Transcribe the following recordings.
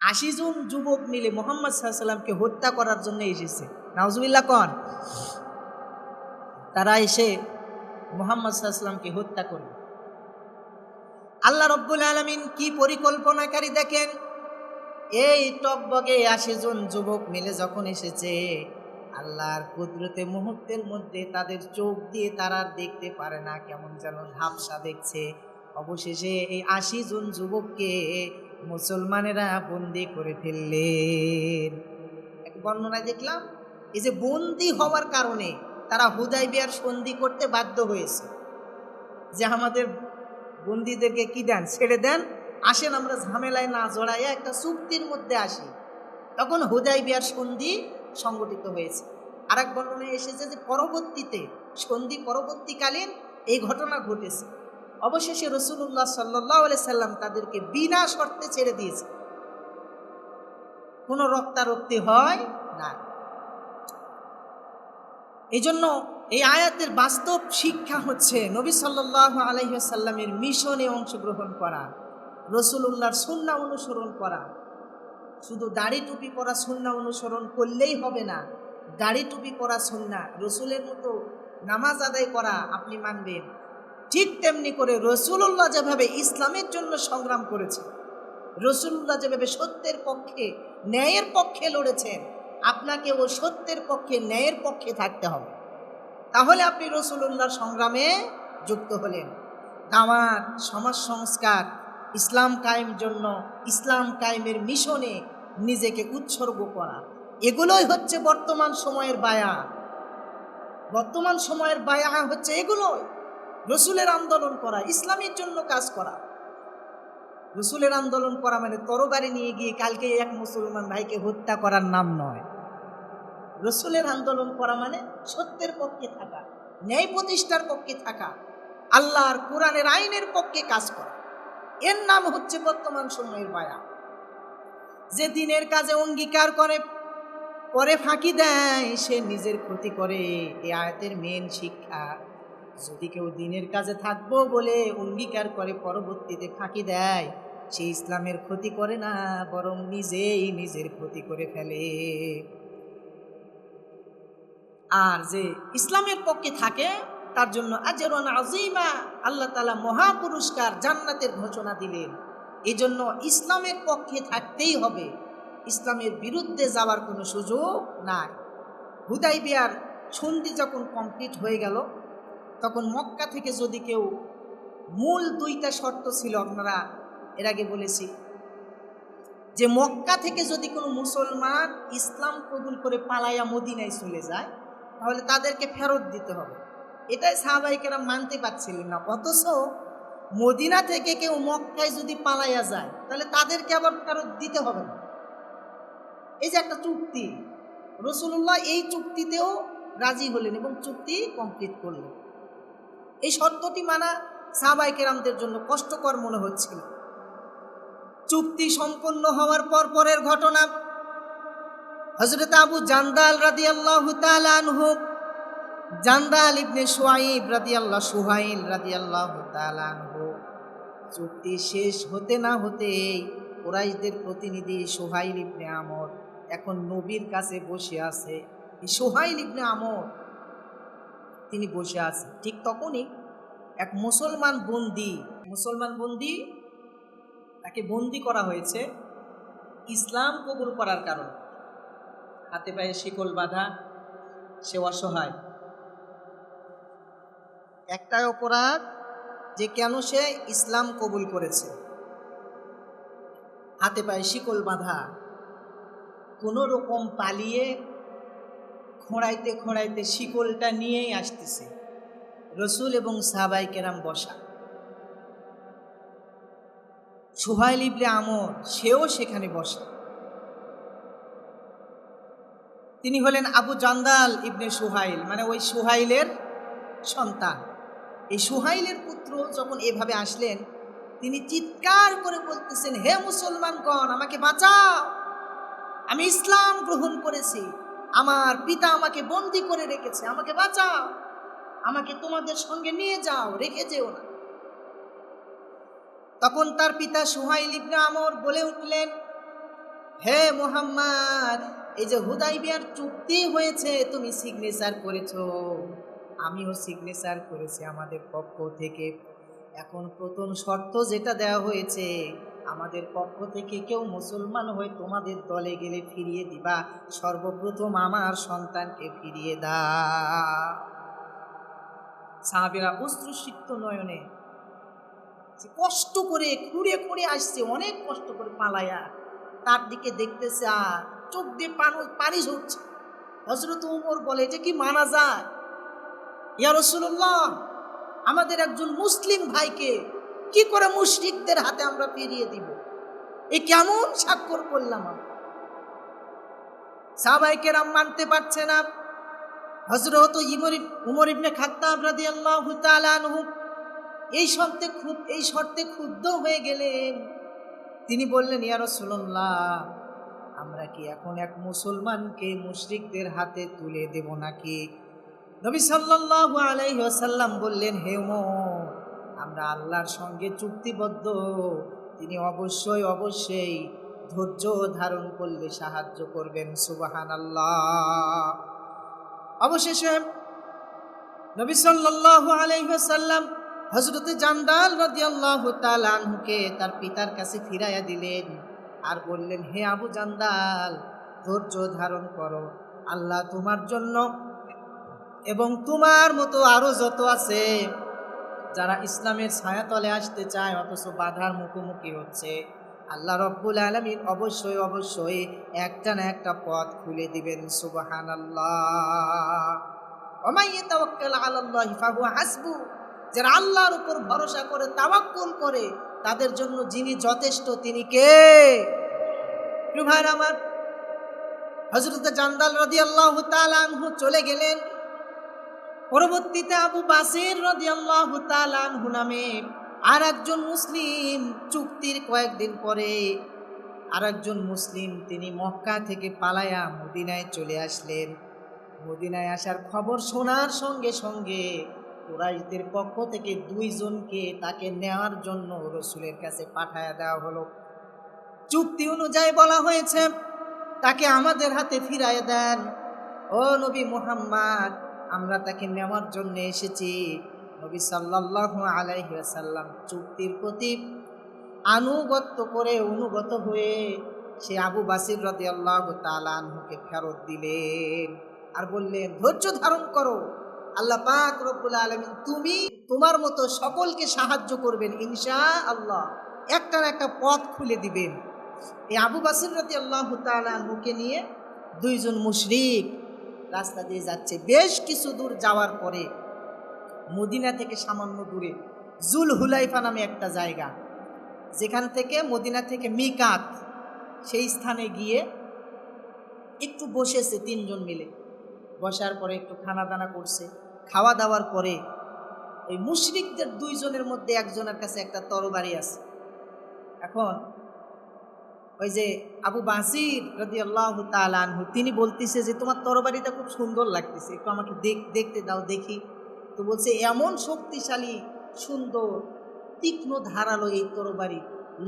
আশি জন যুবক মিলে মোহাম্মদ সাল্লামকে হত্যা করার জন্য এসেছে। নাউজুবিল্লাহ কন। তারা এসে মোহাম্মদ সাল্লামকে হত্যা করবে আল্লাহ রব্বুল আলমিন কি পরিকল্পনাকারী দেখেন? এই টকবগে আশি জন যুবক মিলে যখন এসেছে, আল্লাহর কুদরতে মুহূর্তের মধ্যে তাদের চোখ দিয়ে তারা দেখতে পারে না কেমন যেন ঝাপসা দেখছে। অবশেষে এই আশি জন যুবককে মুসলমানেরা বন্দি করে ফেললেন। এক বর্ণনায় দেখলাম, এই যে বন্দি হওয়ার কারণে তারা হুদাই বিয়ার সন্ধি করতে বাধ্য হয়েছে। যে আমাদের বন্দিদেরকে কি দেন? ছেড়ে দেন। আসেন আমরা ঝামেলায় না জড়াইয়া একটা চুক্তির মধ্যে আসি। তখন হুদাই বিয়ার সন্ধি সংগঠিত হয়েছে। আর এক বর্ণনায় এসেছে যে পরবর্তীতে, সন্ধি পরবর্তীকালীন এই ঘটনা ঘটেছে। অবশেষে রসুল্লাহ সাল্লাহ সাল্লাম তাদেরকে বিনা শর্তে ছেড়ে দিয়েছে। কোনো রক্তারক্তি হয় না। এই জন্য এই আয়াতের বাস্তব শিক্ষা হচ্ছে নবী সাল্লাহ আলহিহাসাল্লামের মিশনে অংশগ্রহণ করা রসুল্লাহর সুন্না অনুসরণ করা। শুধু দাড়ি টুপি পরা সুন্না অনুসরণ করলেই হবে না, দাড়ি টুপি পরা সুন্না, রসুলের মতো নামাজ আদায় করা আপনি মানবেন। ঠিক তেমনি করে রসুল্লাহ যেভাবে ইসলামের জন্য সংগ্রাম করেছে রসুল্লাহ যেভাবে সত্যের পক্ষে, ন্যায়ের পক্ষে লড়েছেন আপনাকে ও সত্যের পক্ষে, ন্যায়ের পক্ষে থাকতে হবে। তাহলে আপনি রসুল্লাহর সংগ্রামে যুক্ত হলেন। দামাত সমাজ সংস্কার, ইসলাম কায়েম জন্য, ইসলাম কায়েমের মিশনে নিজেকে উৎসর্গ করা, এগুলোই হচ্ছে বর্তমান সময়ের বায়া বর্তমান সময়ের বায়া হচ্ছে এগুলোই। রসুলের আন্দোলন করা, ইসলামের জন্য কাজ করা। রসুলের আন্দোলন করা মানে তরবারি নিয়ে গিয়ে কালকে এক মুসলমান ভাইকে হত্যা করার নাম নয়। রসুলের আন্দোলন করা মানে সত্যের পক্ষে থাকা, ন্যায় প্রতিষ্ঠার পক্ষে থাকা, আল্লাহর কোরআনের আইনের পক্ষে কাজ করা। এর নাম হচ্ছে বর্তমান সময়ের বায়া যে দিনের কাজে অঙ্গীকার করে, পরে ফাঁকি দেয়, সে নিজের ক্ষতি করে এই আয়াতের মেন শিক্ষা। যদি কেউ দিনের কাজে থাকব বলে অঙ্গীকার করে, পরবর্তীতে ফাঁকি দেয়, সে ইসলামের ক্ষতি করে না, বরং নিজেই নিজের ক্ষতি করে ফেলে। আর যে ইসলামের পক্ষে থাকে, তার জন্য আজরন আজিমা আল্লাহ তালা মহা পুরস্কার জান্নাতের ঘোষণা দিলেন। এই জন্য ইসলামের পক্ষে থাকতেই হবে। ইসলামের বিরুদ্ধে যাওয়ার কোনো সুযোগ নাই। হুদাই বিয়ার সন্ধি যখন কমপ্লিট হয়ে গেল তখন মক্কা থেকে যদি কেউ মূল দুইটা শর্ত ছিল আপনারা এর আগে বলেছি, যে মক্কা থেকে যদি কোনো মুসলমান ইসলাম কবুল করে পালাইয়া মদিনায় চলে যায়, তাহলে তাদেরকে ফেরত দিতে হবে। এটাই সাহাবাহিকেরা মানতে পারছিলেন না, অথচ মদিনা থেকে কেউ মক্কায় যদি পালাইয়া যায়, তাহলে তাদেরকে আবার ফেরত দিতে হবে না। এই যে একটা চুক্তি রসুল্লাহ এই চুক্তিতেও রাজি হলেন এবং চুক্তি কমপ্লিট করলেন। এই শর্তটি মানা সাহাবাইকেরামদের জন্য কষ্টকর মনে হচ্ছিল চুক্তি সম্পন্ন হওয়ার পর পরের ঘটনা হজরত আবু জান্দাল রাদি আল্লাহ আনহু, জান্দাল ইবনে সোয়াইব রাদি আল্লাহ সুহাইল রাদি আল্লাহ আনহু। চুক্তি শেষ হতে না হতেই কোরাইশদের প্রতিনিধি সোহাইল ইবনে আমর এখন নবীর কাছে বসে আছে। এই সোহাইল ইবনে আমর তিনি বসে আছেন। ঠিক তখনই এক মুসলমান বন্দি মুসলমান বন্দি তাকে বন্দি করা হয়েছে ইসলাম কবুল করার কারণে। হাতে পায়ে শিকল বাঁধা, সে অসহায়। একটাই অপরাধ যে কেন সে ইসলাম কবুল করেছে। হাতে পায়ে শিকল বাঁধা, কোনো রকম পালিয়ে খোঁড়াইতে খোঁড়াইতে শিকলটা নিয়েই আসতেছে। রসুল এবং সাহাবাই কেরাম বসা। সুহাইল ইবলে আমর, সেও সেখানে বসা। তিনি হলেন আবু জান্দাল ইবনে সোহাইল মানে ওই সোহাইলের সন্তান। এই সোহাইলের পুত্র যখন এভাবে আসলেন, তিনি চিৎকার করে বলতেছেন, হে মুসলমানগণ, আমাকে বাঁচাও! আমি ইসলাম গ্রহণ করেছি। আমার পিতা আমাকে বন্দি করে রেখেছে, আমাকে বাঁচাও, আমাকে তোমাদের সঙ্গে নিয়ে যাও, রেখে যেও না। তখন তার পিতা সুহাইল ইবনে আমর বলে উঠলেন, হে মোহাম্মদ, এই যে হুদাই বিয়ার চুক্তি হয়েছে, তুমি সিগনেচার করেছ। আমিও সিগনেচার করেছি আমাদের পক্ষ থেকে। এখন প্রথম শর্ত যেটা দেওয়া হয়েছে আমাদের পক্ষ থেকে কেউ মুসলমান হয়ে তোমাদের দলে গেলে ফিরিয়ে দিবা। সর্বপ্রথম আমার সন্তানকে ফিরিয়ে দা সাহাবিরা অশ্রুসিক্ত নয়নে কষ্ট করে খুঁড়ে খুঁড়ে আসছে, অনেক কষ্ট করে পালায়া। তার দিকে দেখতেছে, আর চোখ দিয়ে পানি পানি ঝরছে। হজরত উমর বলে যে কি মানা যায়? ইয়া রসুল্লাহ আমাদের একজন মুসলিম ভাইকে কি করে মুশরিকদের হাতে আমরা ফিরিয়ে দিব? এ কেমন স্বাক্ষর করলাম মানতে পারছে না। হজরত উমর ইবনে এই শর্তে খুব, এই শর্তে ক্ষুব্ধ হয়ে গেলেন। তিনি বললেন, ইয়া রাসূলুল্লাহ, আমরা কি এখন এক মুসলমানকে মুশরিকদের হাতে তুলে দেব নাকি? নবী সাল্লাল্লাহু আলাইহি ওয়াসাল্লাম বললেন, হে আমরা আল্লাহর সঙ্গে চুক্তিবদ্ধ। তিনি অবশ্যই অবশ্যই ধৈর্য ধারণ করলে সাহায্য করবেন, সুবহানাল্লাহ। অবশেষে নবী সাল্লাল্লাহু আলাইহি ওয়াসাল্লাম হযরতে জান্দাল রাদিয়াল্লাহু তাআলা আনহুকে তার পিতার কাছে ফিরাইয়া দিলেন আর বললেন, হে আবু জান্দাল ধৈর্য ধারণ করো। আল্লাহ তোমার জন্য এবং তোমার মতো আরও যত আছে যারা ইসলামের ছায়াতলে আসতে চায়, অথচ বাধার মুখোমুখি হচ্ছে, আল্লাহ রব্বুল আলমিন অবশ্যই অবশ্যই একটা না একটা পথ খুলে দিবেন সুবাহান যারা আল্লাহর উপর ভরসা করে, তাওয়াক্কুল করে, তাদের জন্য যিনি যথেষ্ট, তিনি কে? আমার। হজরত জান্দাল রদি আল্লাহ চলে গেলেন। পরবর্তীতে আবু বাসির রদি আল্লাহ আনহু নামে আর একজন মুসলিম চুক্তির কয়েকদিন পরে আর একজন মুসলিম তিনি মক্কা থেকে পালায়া মদিনায় চলে আসলেন। মদিনায় আসার খবর শোনার সঙ্গে সঙ্গে কুরাইশদের পক্ষ থেকে দুইজনকে তাকে নেওয়ার জন্য রসুলের কাছে পাঠায়া দেওয়া হলো। চুক্তি অনুযায়ী বলা হয়েছে, তাকে আমাদের হাতে ফিরায় দেন। ও নবী মুহাম্মদ আমরা তাকে নেওয়ার জন্য এসেছি। নবী সাল্লাল্লাহু আলাইহি ওয়াসাল্লাম চুক্তির প্রতি আনুগত্য করে অনুগত হয়ে সে আবু বাসির রাদিয়াল্লাহু তাআলা আনহুকে ফেরত দিলেন আর বললেন, ধৈর্য ধারণ করো। আল্লাহ পাক রব্বুল আলামিন তুমি তোমার মতো সকলকে সাহায্য করবেন ইনশা আল্লাহ একটা না একটা পথ খুলে দিবেন। এই আবু বাসির রাতি আল্লাহ মুখে নিয়ে দুইজন মুশরিক রাস্তা দিয়ে যাচ্ছে। বেশ কিছু দূর যাওয়ার পরে মদিনা থেকে সামান্য দূরে জুল হুলাইফা নামে একটা জায়গা। যেখান থেকে মদিনা থেকে মিকাত, সেই স্থানে গিয়ে একটু বসেছে তিনজন মিলে। বসার পরে একটু খানা দানা করছে। খাওয়া দাওয়ার পরে ওই মুশরিকদের দুইজনের মধ্যে একজনের কাছে একটা তরবারি আছে। এখন ওই যে আবু বাসির রদি আল্লাহ তালু তিনি বলতেছে যে, তোমার তরবারিটা খুব সুন্দর লাগতেছে, একটু আমাকে দেখ, দেখতে দাও, দেখি। তো বলছে, এমন শক্তিশালী, সুন্দর, তীক্ষ্ণ, ধারালো এই তরবারি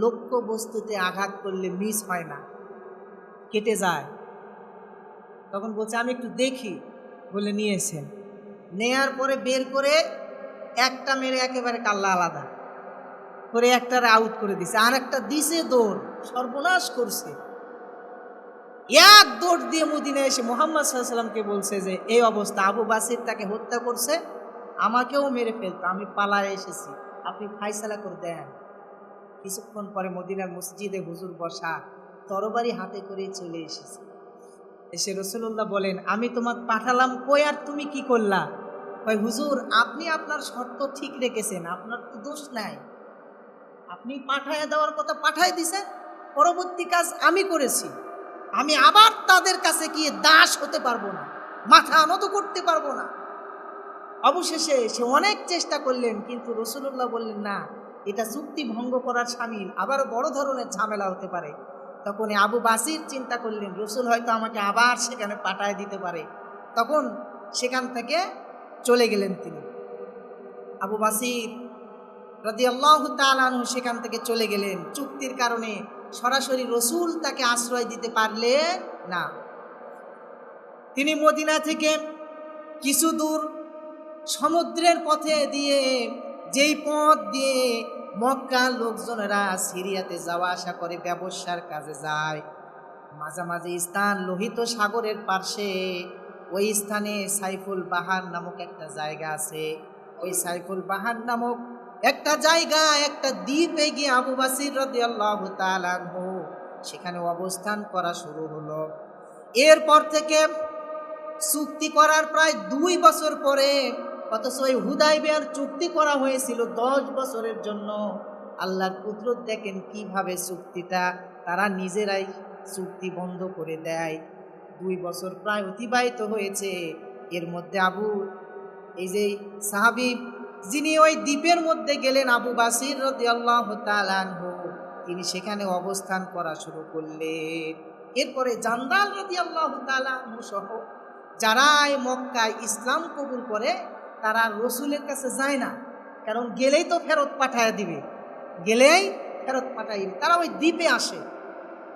লক্ষ্য বস্তুতে আঘাত করলে মিস হয় না, কেটে যায়। তখন বলছে, আমি একটু দেখি, বলে নিয়েছেন। নেয়ার পরে বের করে একটা মেরে একেবারে কাল্লা আলাদা। করে একটার আউট করে দিছে, আর একটা দিছে দৌড়, সর্বনাশ করছে। এক দৌড় দিয়ে মদিনা এসে মোহাম্মদ সাল্লামকে বলছে যে, এই অবস্থা, আবু বাসির তাকে হত্যা করছে, আমাকেও মেরে ফেলতো, আমি পালায় এসেছি, আপনি ফাইসালা করে দেন। কিছুক্ষণ পরে মদিনার মসজিদে হুজুর বসা, তরবারি হাতে করে চলে এসেছে। এসে রসুল্লাহ বলেন, আমি তোমাকে পাঠালাম কই আর তুমি কি করলা? কই হুজুর, আপনি আপনার শর্ত ঠিক রেখেছেন, আপনার তো দোষ নাই। আপনি পাঠায় দেওয়ার কথা পাঠায় দিছেন, পরবর্তী কাজ আমি করেছি। আমি আবার তাদের কাছে গিয়ে দাস হতে পারব না, মাথা নত করতে পারব না। অবশেষে সে অনেক চেষ্টা করলেন, কিন্তু রসুল্লাহ বললেন, না, এটা চুক্তি ভঙ্গ করার সামিল আবার বড় ধরনের ঝামেলা হতে পারে। তখন আবু বাসির চিন্তা করলেন, রসুল হয়তো আমাকে আবার সেখানে পাঠায় দিতে পারে। তখন সেখান থেকে চলে গেলেন তিনি। আবু বাসির রাদি আল্লাহ তালু সেখান থেকে চলে গেলেন। চুক্তির কারণে সরাসরি রসুল তাকে আশ্রয় দিতে পারলে না। তিনি মদিনা থেকে কিছু দূর সমুদ্রের পথে দিয়ে যেই পথ দিয়ে মক্কার লোকজনেরা সিরিয়াতে যাওয়া আসা করে, ব্যবসার কাজে যায়। মাঝামাঝি স্থান লোহিত সাগরের পার্শ্বে। ওই স্থানে সাইফুল বাহার নামক একটা জায়গা আছে। ওই সাইফুল বাহার নামক একটা জায়গা, একটা দ্বীপে গিয়ে আবু বাসির তাআলা আনহু, সেখানে অবস্থান করা শুরু হলো। এরপর থেকে চুক্তি করার প্রায় দুই বছর পরে, অথচ ওই হুদাইবিয়ার চুক্তি করা হয়েছিল দশ বছরের জন্য। আল্লাহর পুত্র দেখেন কীভাবে চুক্তিটা তারা নিজেরাই চুক্তি বন্ধ করে দেয়। দুই বছর প্রায় অতিবাহিত হয়েছে। এর মধ্যে আবু, এই যে সাহাবি যিনি ওই দ্বীপের মধ্যে গেলেন আবু বাসির রাদিয়াল্লাহু তাআলা আনহু, তিনি সেখানে অবস্থান করা শুরু করলেন। এরপরে জান্দাল রাদিয়াল্লাহু তাআলা আনহু সহ যারা এই মক্কায় ইসলাম কবুল করে, তারা রসুলের কাছে যায় না। কারণ গেলেই তো ফেরত পাঠায় দিবে। গেলেই ফেরত পাঠাই তারা ওই দ্বীপে আসে।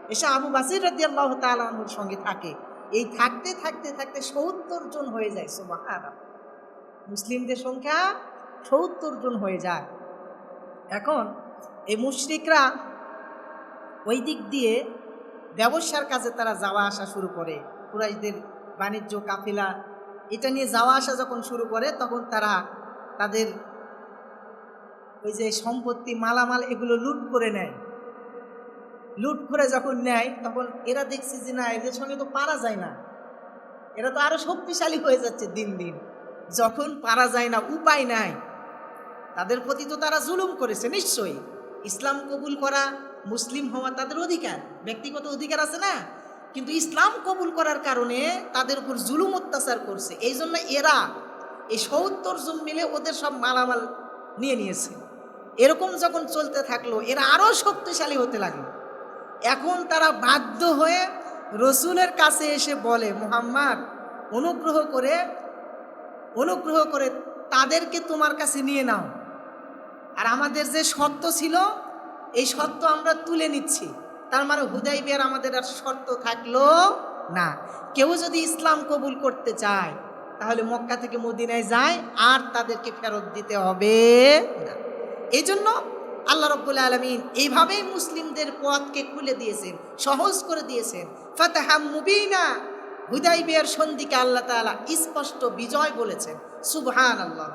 এসে আবু বাসির রাদি আল্লাহ তালুর সঙ্গে থাকে। এই থাকতে থাকতে থাকতে সত্তর জন হয়ে যায় সুবাহান মুসলিমদের সংখ্যা সত্তর জন হয়ে যায়। এখন এই মুশরিকরা ওই দিক দিয়ে ব্যবসার কাজে তারা যাওয়া আসা শুরু করে। কুরাইশদের বাণিজ্য, কাফিলা, এটা নিয়ে যাওয়া আসা যখন শুরু করে, তখন তারা তাদের ওই যে সম্পত্তি, মালামাল এগুলো লুট করে নেয়। লুট করে যখন নেয়, তখন এরা দেখছে যে না, এদের সঙ্গে তো পারা যায় না। এরা তো আরও শক্তিশালী হয়ে যাচ্ছে দিন দিন। যখন পারা যায় না, উপায় নাই। তাদের প্রতি তো তারা জুলুম করেছে, নিশ্চয়ই। ইসলাম কবুল করা মুসলিম হওয়া তাদের অধিকার, ব্যক্তিগত অধিকার আছে না? কিন্তু ইসলাম কবুল করার কারণে তাদের উপর জুলুম অত্যাচার করছে। এই জন্য এরা এই সত্তর জন মিলে ওদের সব মালামাল নিয়ে নিয়েছে। এরকম যখন চলতে থাকল, এরা আরও শক্তিশালী হতে লাগল। এখন তারা বাধ্য হয়ে রসুলের কাছে এসে বলে, মোহাম্মদ, অনুগ্রহ করে অনুগ্রহ করে তাদেরকে তোমার কাছে নিয়ে নাও। আর আমাদের যে শর্ত ছিল, এই শর্ত আমরা তুলে নিচ্ছি। তার মানে হুদাই বিয়ার আমাদের আর শর্ত থাকল না। কেউ যদি ইসলাম কবুল করতে চায়, তাহলে মক্কা থেকে মদিনায় যায়, আর তাদেরকে ফেরত দিতে হবে না। এই জন্য আল্লাহ রব্বুল আলমিন এইভাবেই মুসলিমদের পথকে খুলে দিয়েছেন, সহজ করে দিয়েছেন। ফাতাহাম মুবিনা। হুদাই বিয়ার সন্ধিকে আল্লাহ তালা স্পষ্ট বিজয় বলেছেন। সুবহান আল্লাহ